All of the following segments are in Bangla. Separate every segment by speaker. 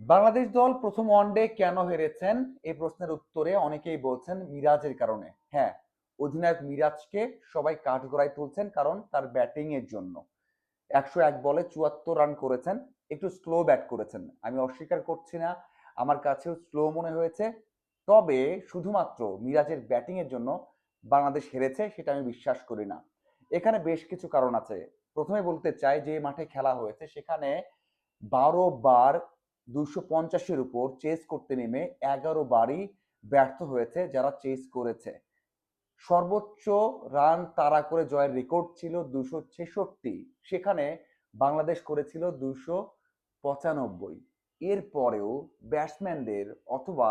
Speaker 1: বাংলাদেশ দল প্রথম ওয়ানডে কেন হেরেছেন? এই প্রশ্নের উত্তরে অনেকেই বলছেন মিরাজের কারণে। হ্যাঁ অধিনায়ক মিরাজকে সবাই কাঠ কাঠগড়ায় তুলছেন কারণ তার ব্যাটিং এর জন্য। একশো এক বলে চুয়াত্তর রান করেছেন, একটু স্লো ব্যাট করেছেন। আমি অস্বীকার করছি না, আমার কাছেও স্লো মনে হয়েছে। তবে শুধুমাত্র মিরাজের ব্যাটিং এর জন্য বাংলাদেশ হেরেছে, সেটা আমি বিশ্বাস করি না। এখানে বেশ কিছু কারণ আছে। প্রথমে বলতে চাই, যে মাঠে খেলা হয়েছে, সেখানে বারো বার দুশো পঞ্চাশের উপর চেস করতে নেমে এগারো বারই ব্যর্থ হয়েছে যারা চেস করেছে। সর্বোচ্চ রান তাড়া করে জয়ের রেকর্ড ছিল দুশো ছেষট্টি, সেখানে বাংলাদেশ করেছিল দুশো পঁচানব্বই। এরপরেও ব্যাটসম্যানদের অথবা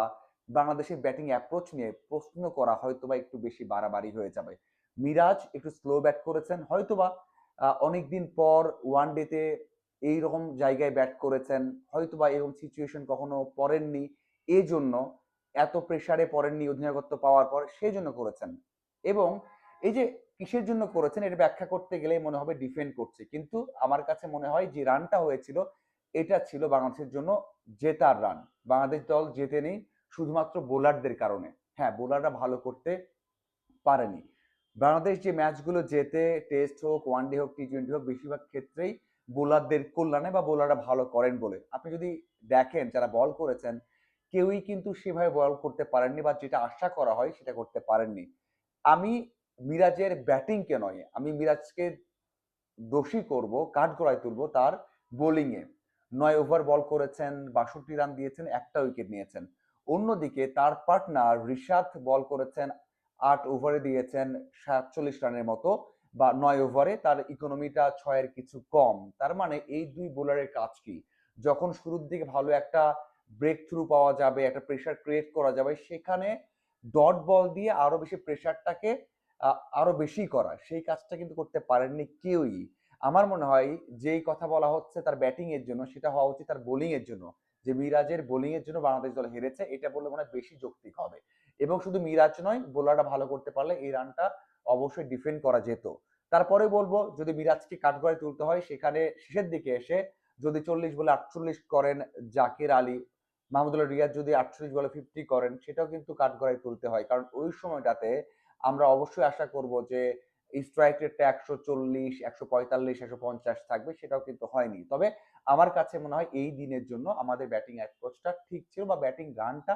Speaker 1: বাংলাদেশের ব্যাটিং অ্যাপ্রোচ নিয়ে প্রশ্ন করা হয়তোবা একটু বেশি বাড়াবাড়ি হয়ে যাবে। মিরাজ একটু স্লো ব্যাট করেছেন, হয়তোবা অনেকদিন পর ওয়ান ডেতে এইরকম জায়গায় ব্যাট করেছেন হয়তো বা এরকম সিচুয়েশন কখনো পড়েননি এই জন্য এত প্রেসারে পড়েননি অধিনায়কত্ব পাওয়ার পর সেই জন্য করেছেন। এবং এই যে কিসের জন্য করেছেন, এটা ব্যাখ্যা করতে গেলে মনে হবে ডিফেন্ড করছে। কিন্তু আমার কাছে মনে হয় যে রানটা হয়েছিল, এটা ছিল বাংলাদেশের জন্য জেতার রান। বাংলাদেশ দল জেতেনি শুধুমাত্র বোলারদের কারণে। হ্যাঁ বোলাররা ভালো করতে পারেনি। বাংলাদেশ যে ম্যাচগুলো জেতে টেস্ট হোক ওয়ানডে হোক টি টোয়েন্টি হোক, বেশিরভাগ ক্ষেত্রেই বোলারদের কল্যাণে বা বোলাররা ভালো করেন বলে। আপনি যদি দেখেন যারা বল করেছেন, কেউই কিন্তু সেভাবে বল করতে পারেননি বা যেটা আশা করা হয় সেটা করতে পারেননি। আমি মিরাজের ব্যাটিংকে নয়, আমি মিরাজকে দোষী করব, কাঠগড়ায় তুলব তার বোলিংয়ে নয় ওভার বল করেছেন, বাষট্টি রান দিয়েছেন, একটা উইকেট নিয়েছেন। অন্যদিকে তার পার্টনার রিশাদ বল করেছেন, আট ওভারে দিয়েছেন, সাতচল্লিশ রানের মতো। বা নয় ওভারে তার ইকোনমিটা ছয়ের কিছু কম। তার মানে এই দুই বোলারের কাজ কি? যখন শুরুর দিকে ভালো একটা ব্রেক থ্রু পাওয়া যাবে, একটা প্রেশার ক্রিয়েট করা যাবে, সেখানে ডট বল দিয়ে আরও বেশি প্রেশারটাকে আরও বেশি করা। সেই কাজটা কিন্তু করতে পারেননি কেউই। আমার মনে হয় যেই কথা বলা হচ্ছে তার ব্যাটিং এর জন্য, সেটা হওয়া উচিত তার বোলিং এর জন্য। যে মিরাজের বোলিং এর জন্য বাংলাদেশ দল হেরেছে, এটা বললে মনে হয় বেশি যৌক্তিক হবে। এবং শুধু মিরাজ নয় বোলাররা ভালো করতে পারলে এই রানটা অবশ্যই ডিফেন্ড করা যেত। তারপরে বলব, যদি মিরাজকে কাঠগড়ায় তুলতে হয়, সেখানে শেষের দিকে এসে যদি চল্লিশ বলে আটচল্লিশ করেন জাকির আলী মাহমুদুল্লাহ রিয়াজ যদি আটচল্লিশ বলে ফিফটি করেন, সেটাও কিন্তু কাঠগড়ায় তুলতে হয়। কারণ ওই সময়টাতে আমরা অবশ্যই আশা করব যে স্ট্রাইক রেটটা একশো চল্লিশ, একশো পঁয়তাল্লিশ, একশো পঞ্চাশ থাকবে, সেটাও কিন্তু হয়নি। তবে আমার কাছে মনে হয় এই দিনের জন্য আমাদের ব্যাটিং অ্যাপ্রোচটা ঠিক ছিল বা ব্যাটিং রানটা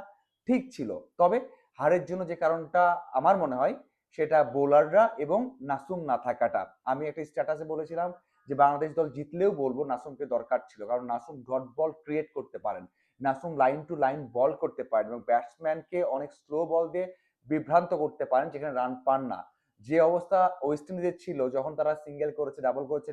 Speaker 1: ঠিক ছিল। তবে হারের জন্য যে কারণটা আমার মনে হয় সেটা বোলাররা এবং নাসুম না থাকাটা। আমি একটা স্ট্যাটাসে বলেছিলাম যে, বাংলাদেশ দল জিতলেও বলব নাসুমকে দরকার ছিল, কারণ নাসুম ডট বল ক্রিয়েট করতে পারেন। Nasum line to line ball করতে পারেন এবং ব্যাটসম্যানকে অনেক স্লো বল দিয়ে বিভ্রান্ত করতে পারেন, যেখানে রান পান না। যে অবস্থা ওয়েস্ট ইন্ডিজের ছিল, যখন তারা সিঙ্গেল করেছে ডাবল করেছে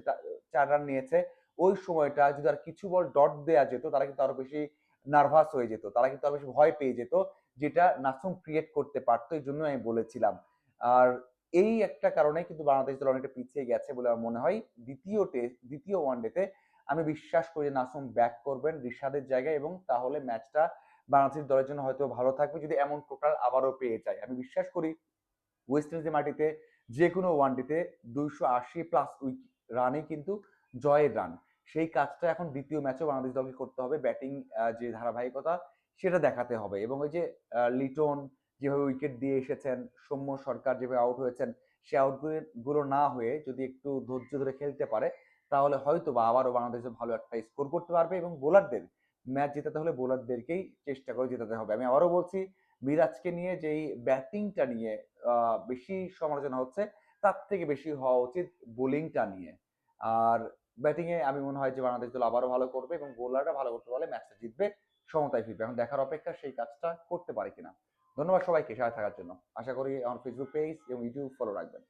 Speaker 1: চার রান নিয়েছে, ওই সময়টা যদি আর কিছু বল ডট দেওয়া যেত, তারা কিন্তু আরও বেশি নার্ভাস হয়ে যেত, তারা কিন্তু আরও বেশি ভয় পেয়ে যেত, যেটা নাসুম ক্রিয়েট করতে পারতো, এই জন্য আমি বলেছিলাম। আর এই একটা কারণে কিন্তু বাংলাদেশ দল অনেকটা পিছিয়ে গেছে বলে আমার মনে হয়। দ্বিতীয় টেস্ট দ্বিতীয় ওয়ানডেতে আমি বিশ্বাস করি নাসুম ব্যাক করবেন রিশাদের জায়গায় এবং তাহলে ম্যাচটা বাংলাদেশ দলের জন্য হয়তো ভালো থাকবে যদি এমন টোটাল আবারও পেয়ে যায়। আমি বিশ্বাস করি ওয়েস্ট ইন্ডিজের মাটিতে যে কোনো ওয়ানডেতে দুইশো আশি প্লাস উইক রানে কিন্তু জয়ের রান সেই কাজটা এখন দ্বিতীয় ম্যাচেও বাংলাদেশ দলকে করতে হবে। ব্যাটিং যে ধারাবাহিকতা সেটা দেখাতে হবে এবং ওই যে লিটন যেভাবে উইকেট দিয়ে এসেছেন, সৌম্য সরকার যেভাবে আউট হয়েছেন, সে আউটগুলো না হয়ে যদি একটু ধৈর্য ধরে খেলতে পারে, তাহলে হয়তো বা আবারও বাংলাদেশে ভালো একটা স্কোর করতে পারবে এবং বোলারদের ম্যাচ জেতাতে হলে বোলারদেরকেই চেষ্টা করে জেতাতে হবে। আমি আবারও বলছি, মিরাজকে নিয়ে যেই ব্যাটিংটা নিয়ে বেশি সমালোচনা হচ্ছে, তার থেকে বেশি হওয়া উচিত বোলিংটা নিয়ে। আর ব্যাটিংয়ে আমি মনে হয় যে বাংলাদেশ দল আবারও ভালো করবে এবং বোলাররা ভালো করতে পারলে ম্যাচটা জিতবে, সমতায় ফিরবে। এখন দেখার অপেক্ষা সেই কাজটা করতে পারে কিনা। ধন্যবাদ সবাইকে সাথে থাকার জন্য। আশা করি আমার ফেসবুক পেজ এবং ইউটিউব ফলো রাখবেন।